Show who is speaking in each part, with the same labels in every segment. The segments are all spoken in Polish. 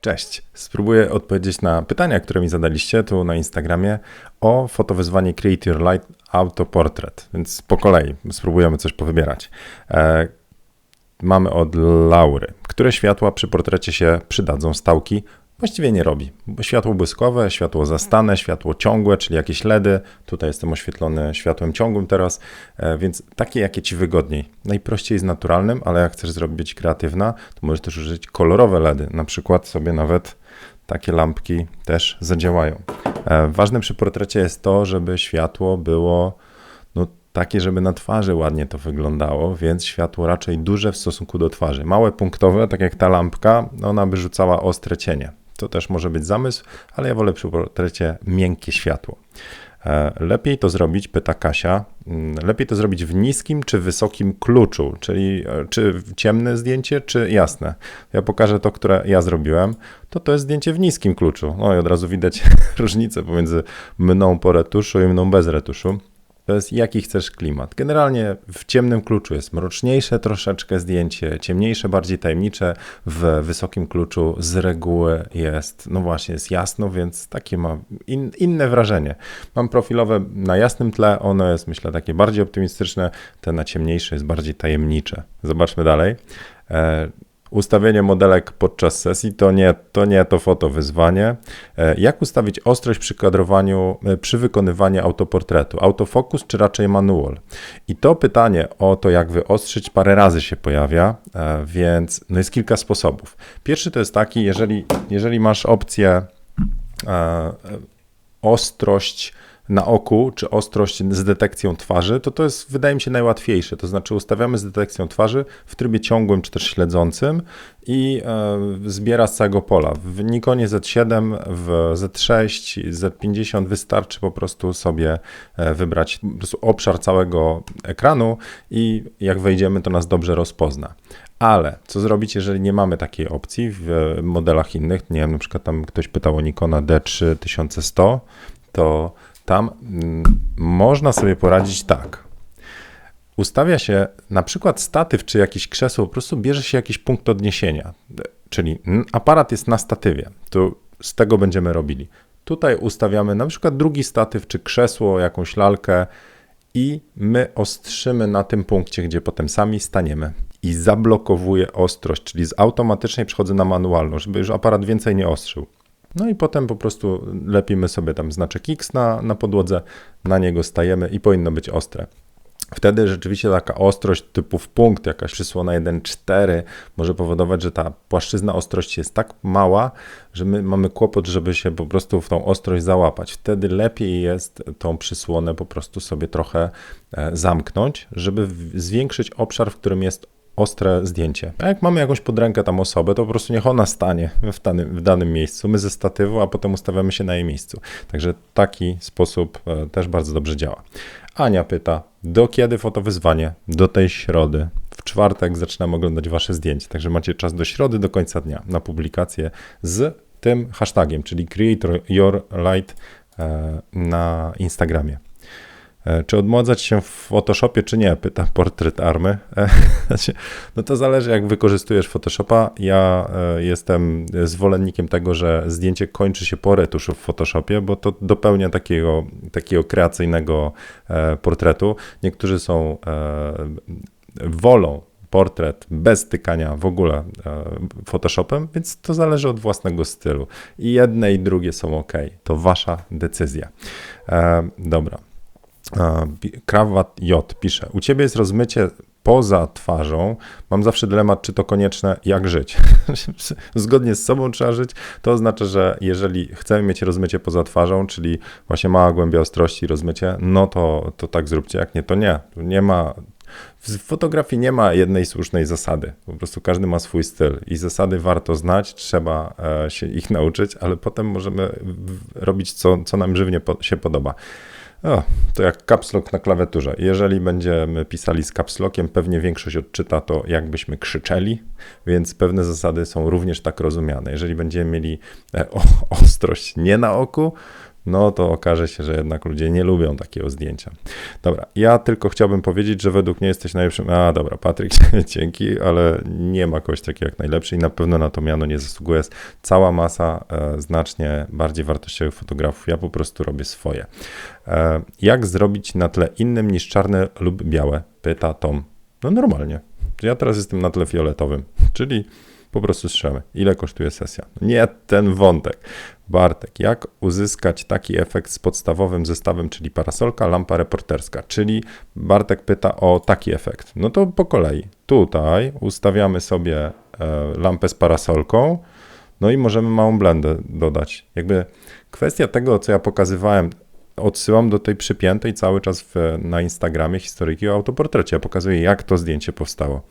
Speaker 1: Cześć. Spróbuję odpowiedzieć na pytania, które mi zadaliście tu na Instagramie o fotowyzwanie Create Your Light Autoportrait. Więc po kolei spróbujemy coś powybierać. E, mamy od Laury. Które światła przy portrecie się przydadzą? Stałki? Właściwie nie robi. Światło błyskowe, światło zastane, światło ciągłe, czyli jakieś LEDy. Tutaj jestem oświetlony światłem ciągłym teraz, e, więc takie, jakie ci wygodniej. Najprościej z naturalnym, ale jak chcesz zrobić kreatywna, to możesz też użyć kolorowe LEDy. Na przykład sobie nawet takie lampki też zadziałają. E, ważne przy portrecie jest to, żeby światło było no, takie, żeby na twarzy ładnie to wyglądało, więc światło raczej duże w stosunku do twarzy. Małe punktowe, tak jak ta lampka, ona by rzucała ostre cienie. To też może być zamysł, ale ja wolę przy portrecie miękkie światło. E, lepiej to zrobić, pyta Kasia, mm, lepiej to zrobić w niskim czy wysokim kluczu, czyli e, czy ciemne zdjęcie, czy jasne. Ja pokażę to, które ja zrobiłem. To to jest zdjęcie w niskim kluczu. No i od razu widać różnicę pomiędzy mną po retuszu i mną bez retuszu to jest jaki chcesz klimat. Generalnie w ciemnym kluczu jest mroczniejsze troszeczkę zdjęcie, ciemniejsze, bardziej tajemnicze. W wysokim kluczu z reguły jest, no właśnie, jest jasno, więc takie ma in, inne wrażenie. Mam profilowe na jasnym tle, ono jest myślę takie bardziej optymistyczne, te na ciemniejsze jest bardziej tajemnicze. Zobaczmy dalej. Ustawienie modelek podczas sesji to nie to, nie to fotowyzwanie. E, jak ustawić ostrość przy kadrowaniu, e, przy wykonywaniu autoportretu? Autofokus czy raczej manual? I to pytanie o to, jak wyostrzyć, parę razy się pojawia, e, więc no jest kilka sposobów. Pierwszy to jest taki, jeżeli, jeżeli masz opcję ostrość, na oku, czy ostrość z detekcją twarzy, to to jest, wydaje mi się, najłatwiejsze. To znaczy ustawiamy z detekcją twarzy w trybie ciągłym, czy też śledzącym i e, zbiera z całego pola. W Nikonie Z7, w Z6, Z50 wystarczy po prostu sobie e, wybrać obszar całego ekranu i jak wejdziemy, to nas dobrze rozpozna. Ale co zrobić, jeżeli nie mamy takiej opcji w modelach innych? Nie wiem, na przykład tam ktoś pytał o Nikona D3 1100, to tam mm, można sobie poradzić tak. Ustawia się na przykład statyw czy jakieś krzesło, po prostu bierze się jakiś punkt odniesienia, czyli aparat jest na statywie, to z tego będziemy robili. Tutaj ustawiamy na przykład drugi statyw czy krzesło, jakąś lalkę i my ostrzymy na tym punkcie, gdzie potem sami staniemy i zablokowuje ostrość, czyli z automatycznej przechodzę na manualną, żeby już aparat więcej nie ostrzył. No i potem po prostu lepimy sobie tam znaczek X na, na podłodze, na niego stajemy i powinno być ostre. Wtedy rzeczywiście taka ostrość typu w punkt, jakaś przysłona 1.4 może powodować, że ta płaszczyzna ostrości jest tak mała, że my mamy kłopot, żeby się po prostu w tą ostrość załapać. Wtedy lepiej jest tą przysłonę po prostu sobie trochę e, zamknąć, żeby zwiększyć obszar, w którym jest ostre zdjęcie. A jak mamy jakąś podrękę tam osobę, to po prostu niech ona stanie w danym, w danym miejscu, my ze statywu, a potem ustawiamy się na jej miejscu. Także taki sposób e, też bardzo dobrze działa. Ania pyta, do kiedy fotowyzwanie? Do tej środy. W czwartek zaczynam oglądać wasze zdjęcia, także macie czas do środy, do końca dnia na publikację z tym hashtagiem, czyli Creator Your Light e, na Instagramie. E, czy odmładzać się w Photoshopie, czy nie? Pyta portret army. E, no to zależy, jak wykorzystujesz Photoshopa. Ja e, jestem zwolennikiem tego, że zdjęcie kończy się po retuszu w Photoshopie, bo to dopełnia takiego, takiego kreacyjnego portretu. Niektórzy są wolą portret bez stykania w ogóle Photoshopem, więc to zależy od własnego stylu. I jedne i drugie są ok. To wasza decyzja. Dobra. Krawat J pisze: U ciebie jest rozmycie poza twarzą. Mam zawsze dylemat, czy to konieczne, jak żyć. Zgodnie z sobą trzeba żyć. To oznacza, że jeżeli chcemy mieć rozmycie poza twarzą, czyli właśnie mała głębia ostrości, rozmycie, no to, to tak zróbcie. Jak nie, to nie. Nie ma. W fotografii nie ma jednej słusznej zasady. Po prostu każdy ma swój styl i zasady warto znać, trzeba e, się ich nauczyć, ale potem możemy robić, co, co nam żywnie się podoba. O, to jak caps lock na klawiaturze. Jeżeli będziemy pisali z caps lockiem, pewnie większość odczyta to, jakbyśmy krzyczeli, więc pewne zasady są również tak rozumiane. Jeżeli będziemy mieli e, ostrość nie na oku, no to okaże się, że jednak ludzie nie lubią takiego zdjęcia. Dobra, ja tylko chciałbym powiedzieć, że według mnie jesteś najlepszym. A dobra, Patryk, dzięki, ale nie ma kogoś takiego jak najlepszy i na pewno na to miano nie zasługuje. Cała masa e, znacznie bardziej wartościowych fotografów. Ja po prostu robię swoje. E, jak zrobić na tle innym niż czarne lub białe? Pyta Tom. No normalnie. Ja teraz jestem na tle fioletowym, czyli po prostu strzelamy. Ile kosztuje sesja? Nie ten wątek. Bartek, jak uzyskać taki efekt z podstawowym zestawem, czyli parasolka, lampa reporterska? Czyli Bartek pyta o taki efekt. No to po kolei. Tutaj ustawiamy sobie e, lampę z parasolką, no i możemy małą blendę dodać. Jakby kwestia tego, co ja pokazywałem, odsyłam do tej przypiętej cały czas w, na Instagramie historyki o autoportrecie. Ja pokazuję, jak to zdjęcie powstało.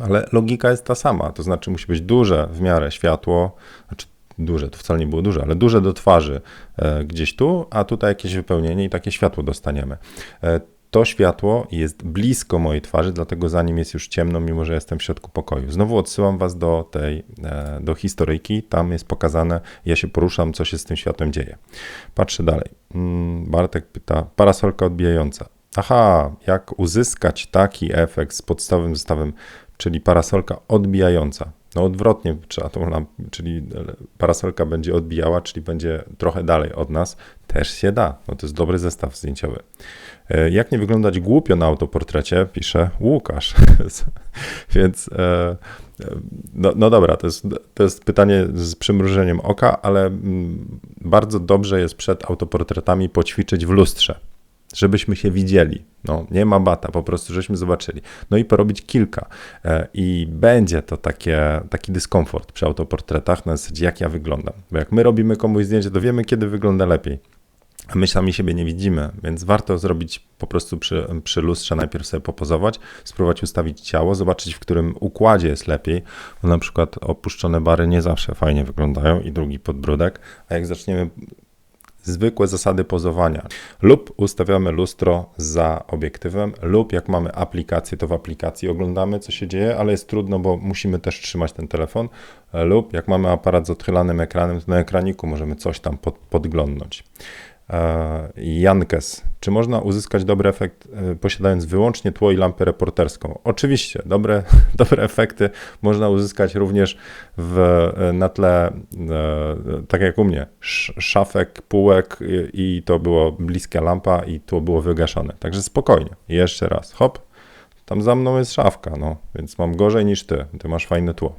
Speaker 1: Ale logika jest ta sama, to znaczy musi być duże w miarę światło, znaczy duże, to wcale nie było duże, ale duże do twarzy e, gdzieś tu, a tutaj jakieś wypełnienie i takie światło dostaniemy. E, to światło jest blisko mojej twarzy, dlatego za nim jest już ciemno, mimo że jestem w środku pokoju. Znowu odsyłam Was do tej, e, do historyjki, tam jest pokazane, ja się poruszam, co się z tym światłem dzieje. Patrzę dalej. Mm, Bartek pyta, parasolka odbijająca. Aha, jak uzyskać taki efekt z podstawowym zestawem czyli parasolka odbijająca. No odwrotnie trzeba tą lampę, czyli parasolka będzie odbijała, czyli będzie trochę dalej od nas, też się da. No to jest dobry zestaw zdjęciowy. E, jak nie wyglądać głupio na autoportrecie, pisze Łukasz. Więc e, e, no, no dobra, to jest, to jest pytanie z przymrużeniem oka, ale mm, bardzo dobrze jest przed autoportretami poćwiczyć w lustrze żebyśmy się widzieli. No, nie ma bata, po prostu żeśmy zobaczyli. No i porobić kilka. E, I będzie to takie, taki dyskomfort przy autoportretach na zasadzie, jak ja wyglądam. Bo jak my robimy komuś zdjęcie, to wiemy, kiedy wygląda lepiej. A my sami siebie nie widzimy, więc warto zrobić po prostu przy, przy lustrze, najpierw sobie popozować, spróbować ustawić ciało, zobaczyć, w którym układzie jest lepiej. Bo na przykład opuszczone bary nie zawsze fajnie wyglądają i drugi podbródek, a jak zaczniemy zwykłe zasady pozowania. Lub ustawiamy lustro za obiektywem, lub jak mamy aplikację, to w aplikacji oglądamy, co się dzieje, ale jest trudno, bo musimy też trzymać ten telefon. Lub jak mamy aparat z odchylanym ekranem, to na ekraniku możemy coś tam pod, podglądnąć. E, Jankes. Czy można uzyskać dobry efekt e, posiadając wyłącznie tło i lampę reporterską? Oczywiście, dobre, dobre efekty można uzyskać również w, e, na tle, tak jak u mnie, szafek, półek i to było bliska lampa i tło było wygaszone. Także spokojnie. Jeszcze raz, hop, tam za mną jest szafka, no, więc mam gorzej niż ty. Ty masz fajne tło.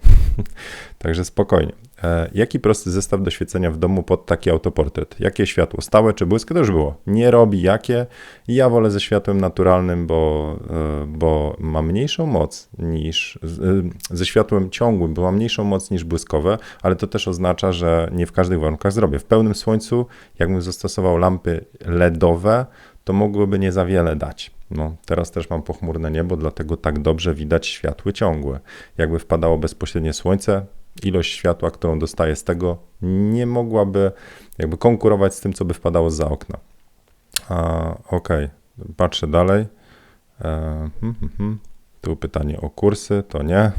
Speaker 1: Także spokojnie. E, jaki prosty zestaw do świecenia w domu pod taki autoportret? Jakie światło? Stałe czy błysk? To już było. Nie robi jakie. Ja wolę ze światłem naturalnym, bo, e, bo ma mniejszą moc niż e, ze światłem ciągłym, bo ma mniejszą moc niż błyskowe, ale to też oznacza, że nie w każdych warunkach zrobię. W pełnym słońcu, jakbym zastosował lampy LEDowe, to mogłyby nie za wiele dać. No, teraz też mam pochmurne niebo, dlatego tak dobrze widać światły ciągłe. Jakby wpadało bezpośrednie słońce, ilość światła, którą dostaję z tego, nie mogłaby jakby konkurować z tym, co by wpadało za okna. Ok, patrzę dalej. E, hmm, hmm, hmm. Tu pytanie o kursy, to nie.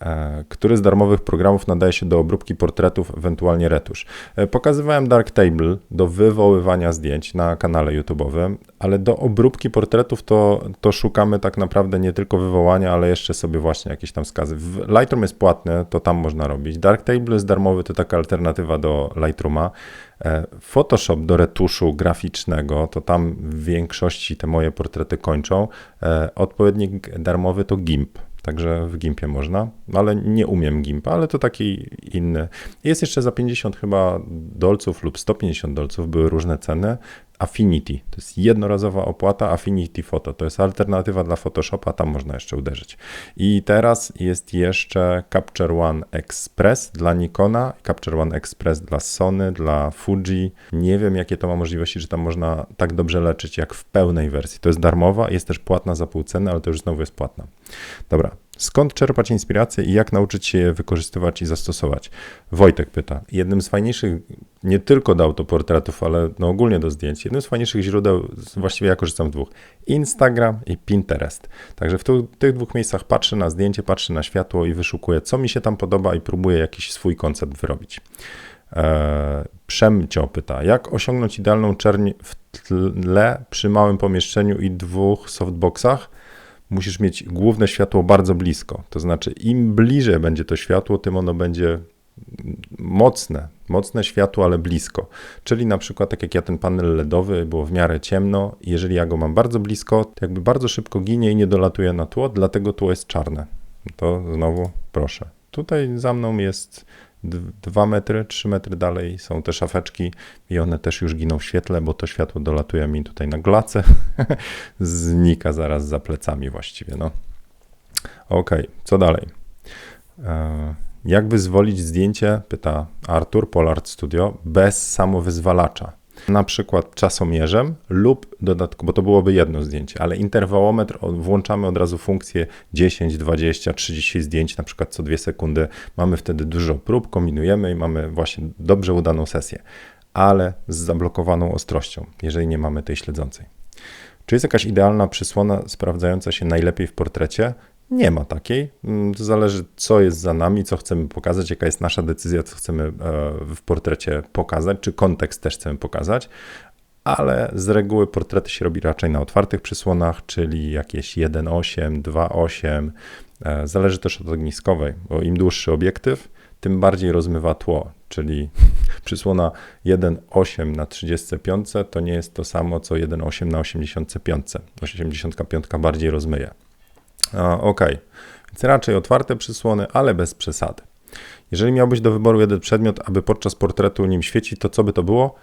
Speaker 1: E, który z darmowych programów nadaje się do obróbki portretów, ewentualnie retusz. E, pokazywałem Darktable do wywoływania zdjęć na kanale YouTube'owym, ale do obróbki portretów to, to szukamy tak naprawdę nie tylko wywołania, ale jeszcze sobie właśnie jakieś tam wskazy. Lightroom jest płatny, to tam można robić. Darktable jest darmowy, to taka alternatywa do Lightrooma. E, Photoshop do retuszu graficznego, to tam w większości te moje portrety kończą. Odpowiednik darmowy to GIMP. Także w Gimpie można, ale nie umiem Gimpa, ale to taki inny. Jest jeszcze za 50 chyba dolców lub 150 dolców, były różne ceny. Affinity, to jest jednorazowa opłata, Affinity Photo, to jest alternatywa dla Photoshopa, tam można jeszcze uderzyć. I teraz jest jeszcze Capture One Express dla Nikona, Capture One Express dla Sony, dla Fuji. Nie wiem, jakie to ma możliwości, że tam można tak dobrze leczyć jak w pełnej wersji. To jest darmowa, jest też płatna za pół ceny, ale to już znowu jest płatna. Dobra, Skąd czerpać inspirację i jak nauczyć się je wykorzystywać i zastosować? Wojtek pyta. Jednym z fajniejszych, nie tylko do autoportretów, ale no ogólnie do zdjęć, jednym z fajniejszych źródeł, właściwie ja korzystam w dwóch, Instagram i Pinterest. Także w tu, tych dwóch miejscach patrzę na zdjęcie, patrzę na światło i wyszukuję, co mi się tam podoba i próbuję jakiś swój koncept wyrobić. E, Przemcio pyta, jak osiągnąć idealną czerń w tle przy małym pomieszczeniu i dwóch softboxach? Musisz mieć główne światło bardzo blisko. To znaczy, im bliżej będzie to światło, tym ono będzie mocne, mocne światło, ale blisko. Czyli na przykład tak jak ja ten panel LEDowy, było w miarę ciemno, jeżeli ja go mam bardzo blisko, to jakby bardzo szybko ginie i nie dolatuje na tło, dlatego tło jest czarne. To znowu proszę. Tutaj za mną jest 2 metry, 3 metry dalej są te szafeczki i one też już giną w świetle, bo to światło dolatuje mi tutaj na glacę, znika zaraz za plecami właściwie. No. Ok, co dalej? E, jak wyzwolić zdjęcie, pyta Artur, Polart Studio, bez samowyzwalacza? Na przykład czasomierzem lub dodatkowo, bo to byłoby jedno zdjęcie, ale interwałometr włączamy od razu funkcję 10, 20, 30 zdjęć, na przykład co dwie sekundy. Mamy wtedy dużo prób, kombinujemy i mamy właśnie dobrze udaną sesję, ale z zablokowaną ostrością, jeżeli nie mamy tej śledzącej. Czy jest jakaś idealna przysłona sprawdzająca się najlepiej w portrecie? Nie ma takiej. Mm, to zależy, co jest za nami, co chcemy pokazać, jaka jest nasza decyzja, co chcemy e, w portrecie pokazać, czy kontekst też chcemy pokazać. Ale z reguły portrety się robi raczej na otwartych przysłonach, czyli jakieś 1.8, 2.8. E, zależy też od ogniskowej, bo im dłuższy obiektyw, tym bardziej rozmywa tło, czyli przysłona 1.8 na 35 to nie jest to samo co 1.8 na 85. 85 bardziej rozmyje. Ok, więc raczej otwarte przysłony, ale bez przesady. Jeżeli miałbyś do wyboru jeden przedmiot, aby podczas portretu nim świecić, to co by to było?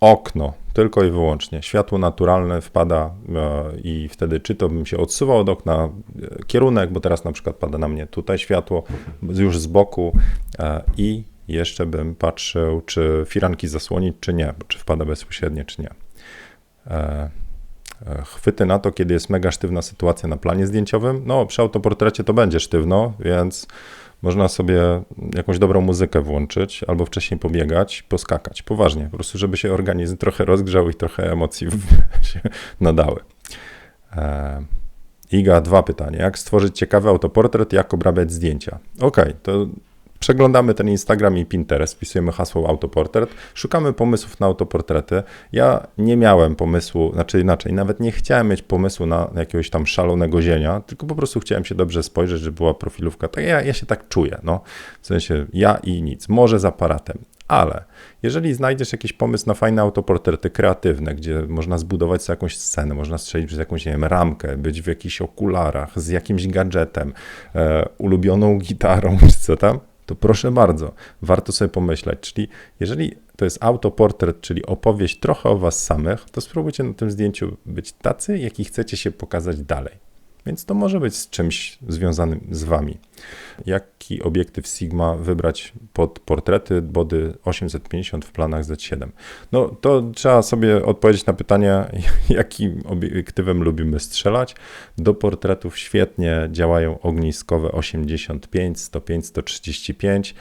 Speaker 1: Okno, tylko i wyłącznie. Światło naturalne wpada e, i wtedy czy to bym się odsuwał od okna e, kierunek, bo teraz na przykład pada na mnie tutaj światło już z boku e, i jeszcze bym patrzył, czy firanki zasłonić, czy nie, czy wpada bezpośrednio, czy nie. E, chwyty na to, kiedy jest mega sztywna sytuacja na planie zdjęciowym. No, przy autoportrecie to będzie sztywno, więc można sobie jakąś dobrą muzykę włączyć albo wcześniej pobiegać, poskakać. Poważnie, po prostu, żeby się organizm trochę rozgrzał i trochę emocji się nadały. E, Iga, dwa pytania. Jak stworzyć ciekawy autoportret, jak obrabiać zdjęcia? Ok, to Przeglądamy ten Instagram i Pinterest, wpisujemy hasło autoportret, szukamy pomysłów na autoportrety. Ja nie miałem pomysłu, znaczy inaczej, nawet nie chciałem mieć pomysłu na jakiegoś tam szalonego zienia, tylko po prostu chciałem się dobrze spojrzeć, żeby była profilówka. Tak ja, ja się tak czuję, no. W sensie ja i nic, może z aparatem. Ale jeżeli znajdziesz jakiś pomysł na fajne autoportrety kreatywne, gdzie można zbudować sobie jakąś scenę, można strzelić przez jakąś, nie wiem, ramkę, być w jakichś okularach, z jakimś gadżetem, e, ulubioną gitarą, czy co tam, to proszę bardzo, warto sobie pomyśleć. Czyli jeżeli to jest autoportret, czyli opowieść trochę o was samych, to spróbujcie na tym zdjęciu być tacy, jaki chcecie się pokazać dalej. Więc to może być z czymś związanym z wami. Jaki obiektyw Sigma wybrać pod portrety body 850 w planach Z7? No to trzeba sobie odpowiedzieć na pytanie, jakim obiektywem lubimy strzelać. Do portretów świetnie działają ogniskowe 85, 105, 135.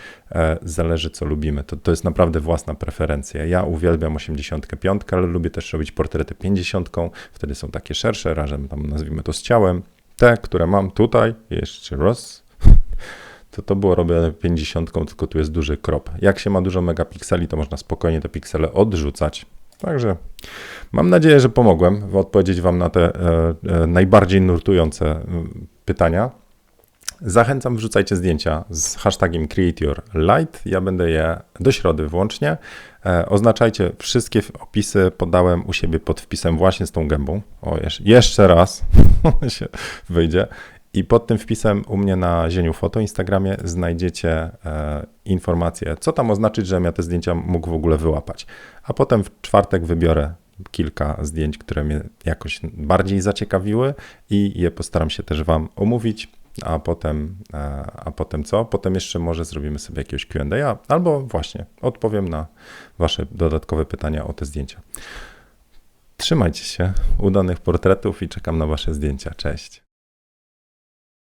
Speaker 1: Zależy co lubimy. To, to jest naprawdę własna preferencja. Ja uwielbiam 85, ale lubię też robić portrety 50. Wtedy są takie szersze, razem tam nazwijmy to z ciałem te, które mam tutaj, jeszcze raz, to to było robione 50, tylko tu jest duży krop. Jak się ma dużo megapikseli, to można spokojnie te piksele odrzucać. Także mam nadzieję, że pomogłem odpowiedzieć Wam na te e, e, najbardziej nurtujące pytania. Zachęcam, wrzucajcie zdjęcia z hashtagiem CreateYourLight. Ja będę je do środy włącznie. E, oznaczajcie wszystkie opisy, podałem u siebie pod wpisem właśnie z tą gębą. O, jeszcze raz się wyjdzie. I pod tym wpisem u mnie na Zieniu Foto Instagramie znajdziecie e, co tam oznaczyć, żebym ja te zdjęcia mógł w ogóle wyłapać. A potem w czwartek wybiorę kilka zdjęć, które mnie jakoś bardziej zaciekawiły i je postaram się też Wam omówić a potem, e, a potem co? Potem jeszcze może zrobimy sobie jakiegoś Q&A, albo właśnie odpowiem na wasze dodatkowe pytania o te zdjęcia. Trzymajcie się, udanych portretów i czekam na wasze zdjęcia. Cześć.